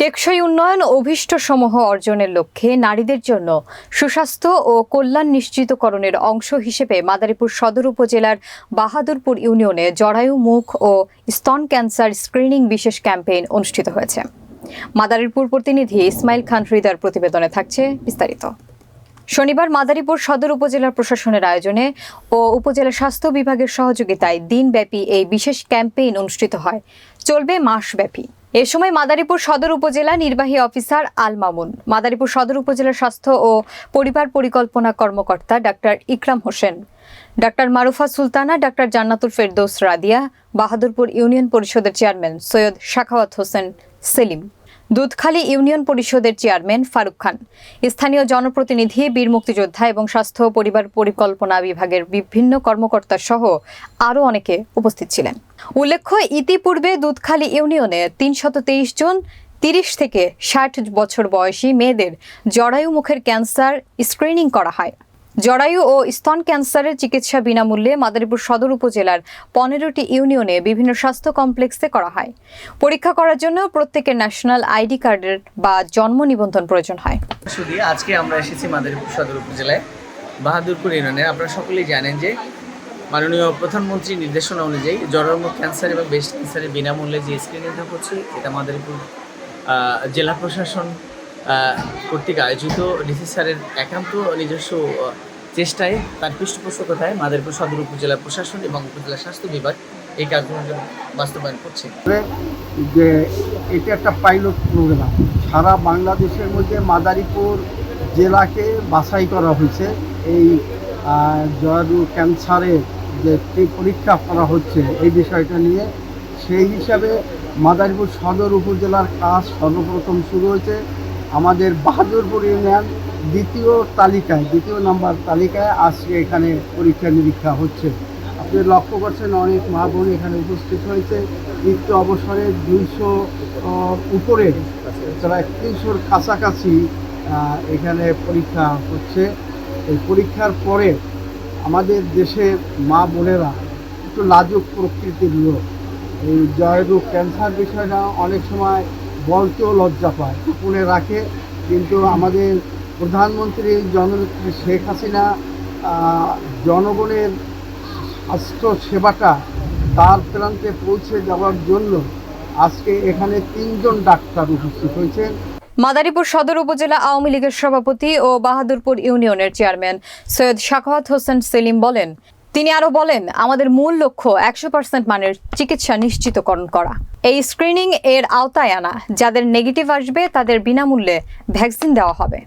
টেকসই উন্নয়ন অভিষ্ট সমূহ অর্জনের লক্ষ্যে নারীদের জন্য সুস্বাস্থ্য ও কল্যাণ নিশ্চিতকরণের অংশ হিসেবে মাদারীপুর সদর উপজেলার বাহাদুরপুর ইউনিয়নে জরায়ু মুখ ও স্তন ক্যান্সার স্ক্রিনিং বিশেষ ক্যাম্পেইন অনুষ্ঠিত হয়েছে। মাদারীপুর প্রতিনিধি ইসমাইল খান হৃদয়ের প্রতিবেদনে থাকছে বিস্তারিত। শনিবার মাদারীপুর সদর উপজেলা প্রশাসনের আয়োজনে ও উপজেলা স্বাস্থ্য বিভাগের সহযোগিতায় দিনব্যাপী এই বিশেষ ক্যাম্পেইন অনুষ্ঠিত হয়। চলবে মাসব্যাপী। এ সময় মাদারীপুর সদর উপজেলা নির্বাহী অফিসার আল মামুন, মাদারীপুর সদর উপজেলা স্বাস্থ্য ও পরিবার পরিকল্পনা কর্মকর্তা doctor Ikram Hossain, doctor Marufa Sultana, doctor Jannatul Ferdous Radia, Bahadurpur union পরিষদের চেয়ারম্যান সৈয়দ শাখাওয়াত হোসেন সেলিম। দুধখালী ইউনিয়ন পরিষদের চেয়ারম্যান ফারুক খান। স্থানীয় জনপ্রতিনিধি, বীর মুক্তিযোদ্ধা এবং স্বাস্থ্য পরিবার পরিকল্পনা বিভাগের বিভিন্ন কর্মকর্তা সহ আরও অনেকে উপস্থিত ছিলেন। উল্লেখ্য, ইতিপূর্বে দুধখালী ইউনিয়নে তিনশত তেইশ জন তিরিশ থেকে ষাট বছর বয়সী মেয়েদের জরায়ু মুখের ক্যান্সার স্ক্রিনিং করা হয়। জরায়ু ও স্তন ক্যান্সারের চিকিৎসা বিনামূল্যে মাদারীপুর সদর উপজেলার পনেরোটি ইউনিয়নে বিভিন্ন স্বাস্থ্য কমপ্লেক্সে করা হয়। পরীক্ষা করার জন্য প্রত্যেকের ন্যাশনাল আইডি কার্ডের বা জন্ম নিবন্ধন প্রয়োজন হয়। আজকে আমরা এসেছি মাদারীপুর সদর উপজেলায়, বাহাদুরপুর ইউনিয়নে। আপনারা সকলেই জানেন যে মাননীয় প্রধানমন্ত্রীর নির্দেশনা অনুযায়ী জরায়ুমুখ ক্যান্সার এবং ব্রেস্ট ক্যান্সারের বিনামূল্যে যে স্ক্রিনিংটা হচ্ছে এটা মাদারীপুর জেলা প্রশাসন কর্তৃক আয়োজিত ডিসি স্যারের একান্ত নিজস্ব চেষ্টায় তার পৃষ্ঠপোষকতায় মাদারীপুর সদর উপজেলা প্রশাসন এবং উপজেলা স্বাস্থ্য বিভাগ এই কার্যক্রম বাস্তবায়ন করছে। করে যে এটা একটা পাইলট প্রোগ্রাম সারা বাংলাদেশের মধ্যে মাদারীপুর জেলাকে বাছাই করা হয়েছে। এই জরায়ু ক্যান্সারের যে পরীক্ষা করা হচ্ছে এই বিষয়টা নিয়ে, সেই হিসাবে মাদারীপুর সদর উপজেলার কাজ সর্বপ্রথম শুরু হয়েছে। আমাদের বাহাদুরপুর ইউনিয়ন দ্বিতীয় তালিকায়, দ্বিতীয় নাম্বার তালিকায় আজকে এখানে পরীক্ষা নিরীক্ষা হচ্ছে। আপনি লক্ষ্য করছেন অনেক মা বোন এখানে উপস্থিত হয়েছে। মৃত্যু অবসরে দুইশো উপরে প্রায় তিনশোর কাছাকাছি এখানে পরীক্ষা হচ্ছে। এই পরীক্ষার পরে আমাদের দেশের মা বোনেরা একটু লাজুক প্রকৃতির লোক। এই জয়রোগ ক্যান্সার বিষয়টা অনেক সময় বলতেও লজ্জা পায় গোপনে রাখে। কিন্তু আমাদের প্রধানমন্ত্রী জননেত্রী শেখ হাসিনা জনগণের স্বাস্থ্য সেবাটা তার প্রান্তে পৌঁছে যাওয়ার জন্য আজকে এখানে তিনজন ডাক্তার উপস্থিত হয়েছেন। মাদারীপুর সদর উপজেলা আওয়ামী লীগের সভাপতি ও বাহাদুরপুর ইউনিয়নের চেয়ারম্যান সৈয়দ শাখাওয়াত হোসেন সেলিম বলেন তিনি আরও বলেন, আমাদের মূল লক্ষ্য একশো পার্সেন্ট মানের চিকিৎসা নিশ্চিতকরণ করা। এই স্ক্রিনিং এর আওতায় আনা। যাদের নেগেটিভ আসবে, তাদের বিনামূল্যে ভ্যাকসিন দেওয়া হবে।